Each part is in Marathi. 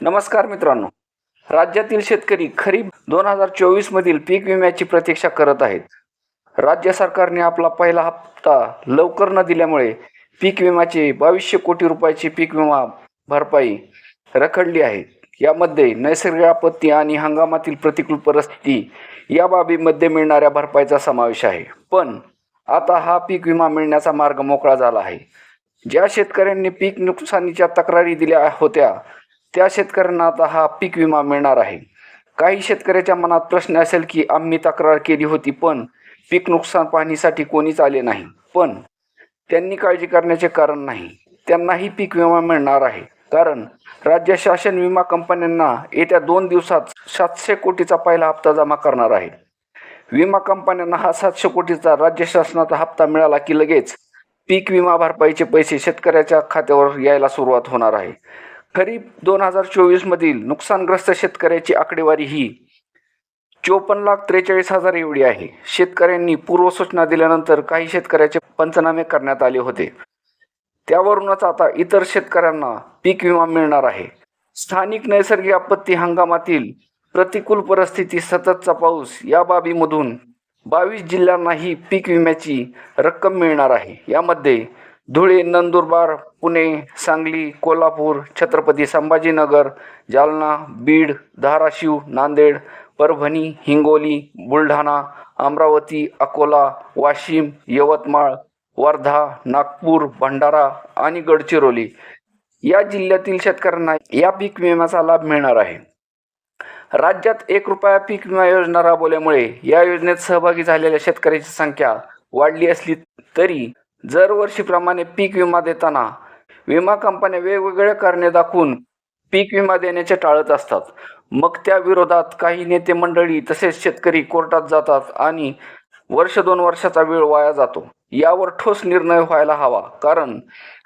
नमस्कार मित्रांनो. राज्यातील शेतकरी खरीप दोन हजार चोवीसमधील पीक विम्याची प्रतीक्षा करत आहेत. राज्य सरकारने आपला पहिला हप्ता लवकर न दिल्यामुळे पीक विम्याचे बावीसशे कोटी रुपयाची पीक विमा भरपाई रखडली आहे. यामध्ये नैसर्गिक आपत्ती आणि हंगामातील प्रतिकूल परिस्थिती या बाबीमध्ये मिळणाऱ्या भरपाईचा समावेश आहे. पण आता हा पीक विमा मिळण्याचा मार्ग मोकळा झाला आहे. ज्या शेतकऱ्यांनी पीक नुकसानीच्या तक्रारी दिल्या होत्या त्या शेतकऱ्यांना आता हा पीक विमा मिळणार आहे. काही शेतकऱ्याच्या मनात प्रश्न असेल की आम्ही तक्रार केली होती पण पीक नुकसान पाहणीसाठी कोणीच आले नाही. पण त्यांनी काळजी करण्याचे कारण नाही. त्यांनाही पीक विमा मिळणार आहे. कारण राज्य शासन विमा कंपन्यांना येत्या दोन दिवसात सातशे कोटीचा पहिला हप्ता जमा करणार आहे. विमा कंपन्यांना हा सातशे कोटीचा राज्य शासनाचा हप्ता मिळाला की लगेच पीक विमा भरपाईचे पैसे शेतकऱ्याच्या खात्यावर यायला सुरुवात होणार आहे. खरीप दोन हजार चोवीसमधील नुकसानग्रस्त शेतकऱ्याची आकडेवारी ही चोपन्न लाख त्रेचाळीस हजार एवढी आहे. शेतकऱ्यांनी पूर्वसूचना दिल्यानंतर काही शेतकऱ्याचे पंचनामे करण्यात आले होते. त्यावरूनच आता इतर शेतकऱ्यांना पीक विमा मिळणार आहे. स्थानिक नैसर्गिक आपत्ती हंगामातील प्रतिकूल परिस्थिती सततचा पाऊस या बाबीमधून बावीस जिल्ह्यांनाही पीक विम्याची रक्कम मिळणार आहे. यामध्ये धुळे नंदुरबार पुणे सांगली कोल्हापूर छत्रपती संभाजीनगर जालना बीड धाराशिव नांदेड परभणी हिंगोली बुलढाणा अमरावती अकोला वाशिम यवतमाळ वर्धा नागपूर भंडारा आणि गडचिरोली या जिल्ह्यातील शेतकऱ्यांना या पीक विम्याचा लाभ मिळणार आहे. राज्यात एक रुपया पीक विमा योजना राबवल्यामुळे या योजनेत सहभागी झालेल्या शेतकऱ्याची संख्या वाढली असली तरी दरवर्षीप्रमाणे पीक विमा देताना विमा कंपन्या वेगवेगळ्या कारणे दाखवून पीक विमा देण्याचे टाळत असतात. मग त्या विरोधात काही नेते मंडळी तसेच शेतकरी कोर्टात जातात आणि वर्ष दोन वर्षाचा वेळ वाया जातो. यावर ठोस निर्णय व्हायला हवा. कारण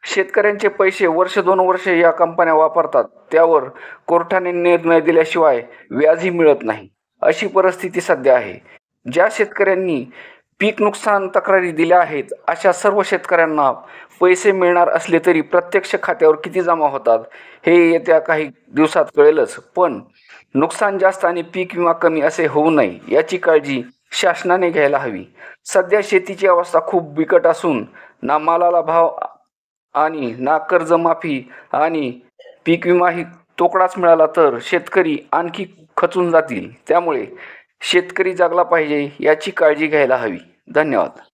शेतकऱ्यांचे पैसे वर्ष दोन वर्ष या कंपन्या वापरतात. त्यावर कोर्टाने निर्णय दिल्याशिवाय व्याजही मिळत नाही. अशी परिस्थिती सध्या आहे. ज्या शेतकऱ्यांनी पीक नुकसान तक्रारी दिल्या आहेत. अशा सर्व शेतकऱ्यांना पैसे मिळणार असले तरी प्रत्यक्ष खात्यावर किती जमा होतात हे येत्या काही दिवसात कळेलच. पण नुकसान जास्त आणि पीक विमा कमी असे होऊ नये याची काळजी शासनाने घ्यायला हवी. सध्या शेतीची अवस्था खूप बिकट असून ना मालाला भाव आणि ना कर्जमाफी आणि पीक विमाही तोकडाच मिळाला तर शेतकरी आणखी खचून जातील. त्यामुळे शेतकरी जगला पाहिजे याची काळजी घ्यायला हवी. धन्यवाद.